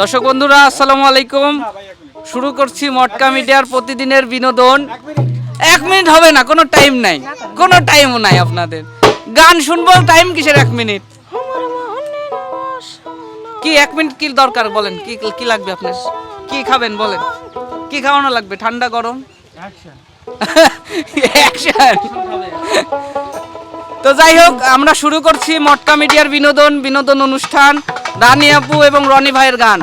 দর্শক বন্ধুরা, আসসালামু আলাইকুম। শুরু করছি মটকা মিডিয়ার প্রতিদিনের বিনোদন। এক মিনিট হবে না, কোনো টাইম নাই। কোনো টাইমও নাই আপনাদের। গান শুনব টাইম কিসের এক মিনিট? কি এক মিনিট কি দরকার বলেন? কি কি লাগবে আপনার? কি খাবেন বলেন? কি খাওয়ানো লাগবে? ঠান্ডা, গরম! তো যাই হোক, আমরা শুরু করছি মটকা মিডিয়ার বিনোদন বিনোদন অনুষ্ঠান। রানী আপু এবং রনি ভাইয়ের গান।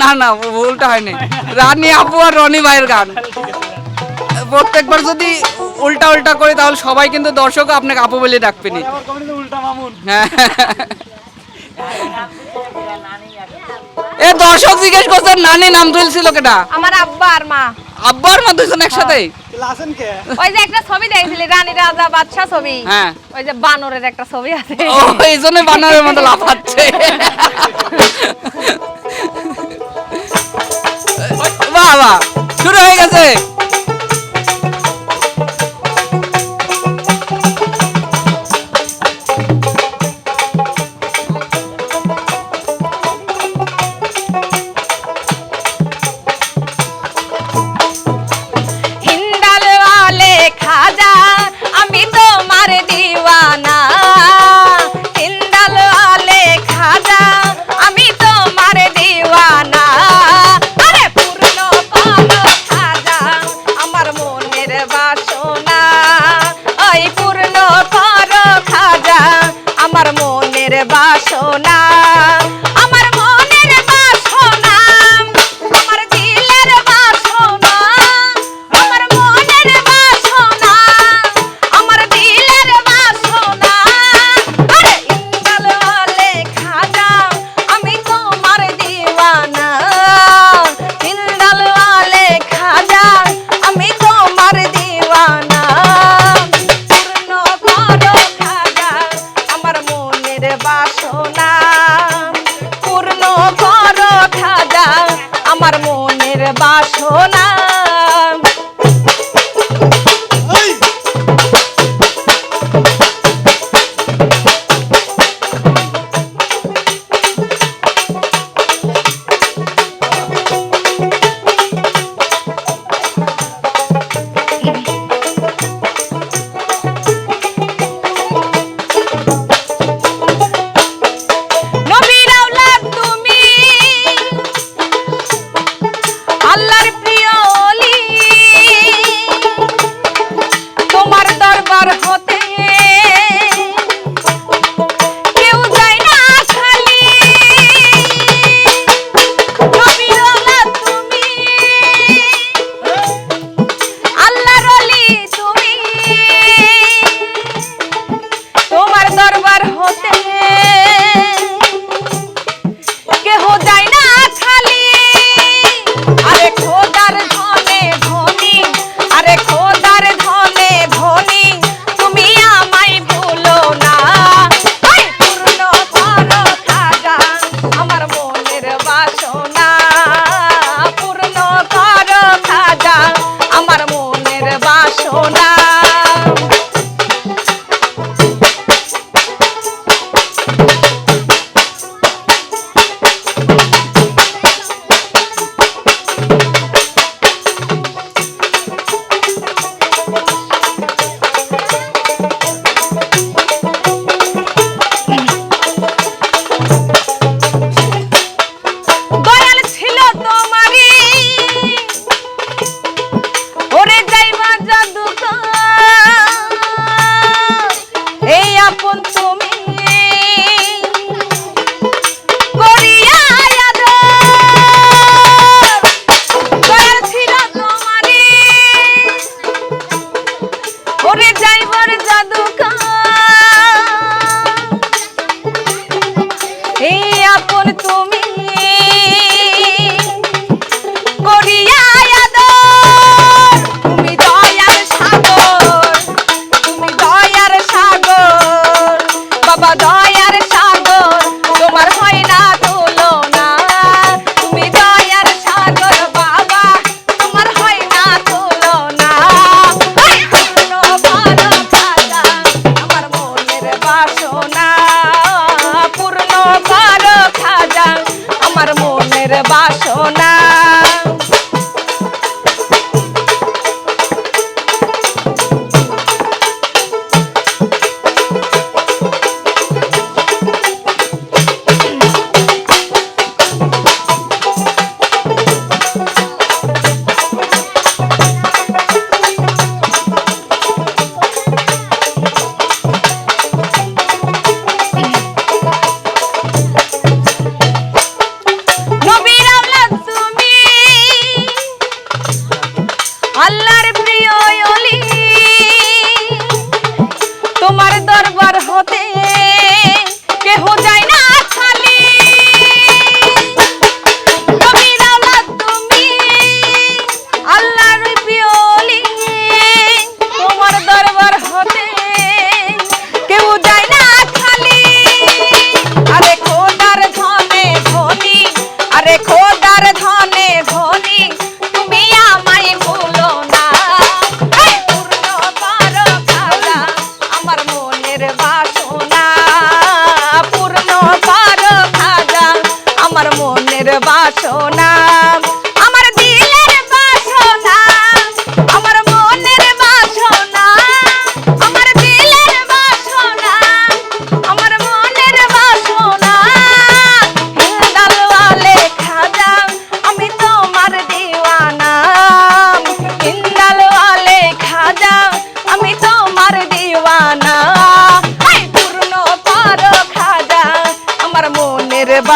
না না ভুলটা হয়নি। রানী আপু আর রনি ভাইয়ের গান। প্রত্যেকবার যদি উল্টা উল্টা করে তাহলে সবাই কিন্তু দর্শক আপনাকে আপু বলে ডাকবেনি এ দর্শক জিজ্ঞেস করছেন নানি নাম তুলছিল কেটা আমার আব্বা আর মা। আব্বার মা দুজন একসাথে ওই যে একটা ছবি দেখছিলি রানী রাজা বাদশা ছবি? হ্যাঁ। ওই যে বানরের একটা ছবি আছে। ও এই জন্য বানরের মতো লাফাচ্ছে।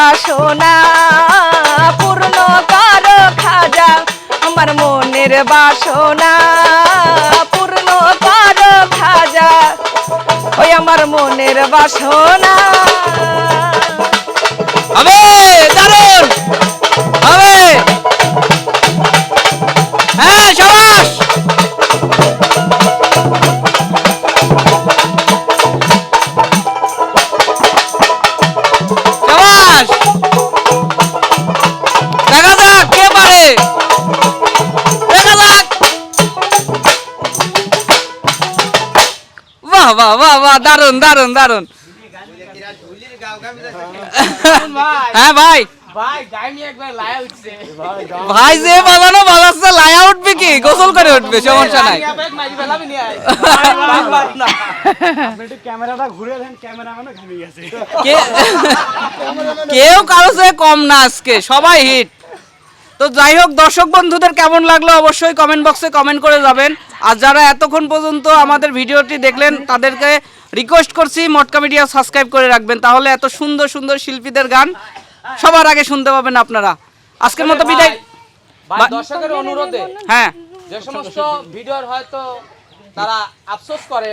বাসনা পূর্ণ কর খাজা, আমার মনের বাসনা, পূর্ণ কর খাজা, ওই আমার মনের বাসনা। আমি দারুণ দারুণ দারুণ দারুণ হ্যাঁ ভাই। ভাই যে বাজানো বাজাচ্ছে, লায়া উঠবে কি? গোসল করে উঠবে, সমস্যা নাই। কেউ কারও চেয়ে কম না আজকে, সবাই হিট। তো যাই হোক, দর্শক বন্ধুদের কেমন লাগল অবশ্যই কমেন্ট বক্সে কমেন্ট করে যাবেন। আর যারা এতক্ষণ পর্যন্ত আমাদের ভিডিওটি দেখলেন, তাদেরকে রিকোয়েস্ট করছি মটকা মিডিয়া সাবস্ক্রাইব করে রাখবেন তাহলে এত সুন্দর সুন্দর শিল্পীদের গান সবার আগে শুনতে পাবেন আপনারা। আজকের মতো বিদায়। ভাই দর্শকের অনুরোধে হ্যাঁ। যে সমস্ত ভিডিওর হয়তো তারা আফসোস করে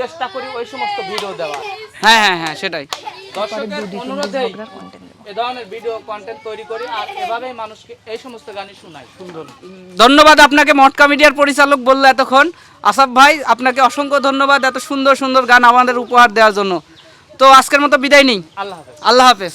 চেষ্টা করি ওই সমস্ত ভিডিও দেওয়া হ্যাঁ হ্যাঁ হ্যাঁ সেটাই। দর্শকের এ ধরনের ভিডিও কন্টেন্ট তৈরি করি আর এভাবেই মানুষকে এই সমস্ত গানই শোনাই সুন্দর। ধন্যবাদ আপনাকে মটকা মিডিয়ার পরিচালক বলল এতক্ষণ। আসাফ ভাই আপনাকে অসংখ্য ধন্যবাদ এত সুন্দর সুন্দর গান আমাদের উপহার দেওয়ার জন্য। তো আজকের মতো বিদায় নেই। আল্লাহ হাফেজ। আল্লাহ হাফেজ।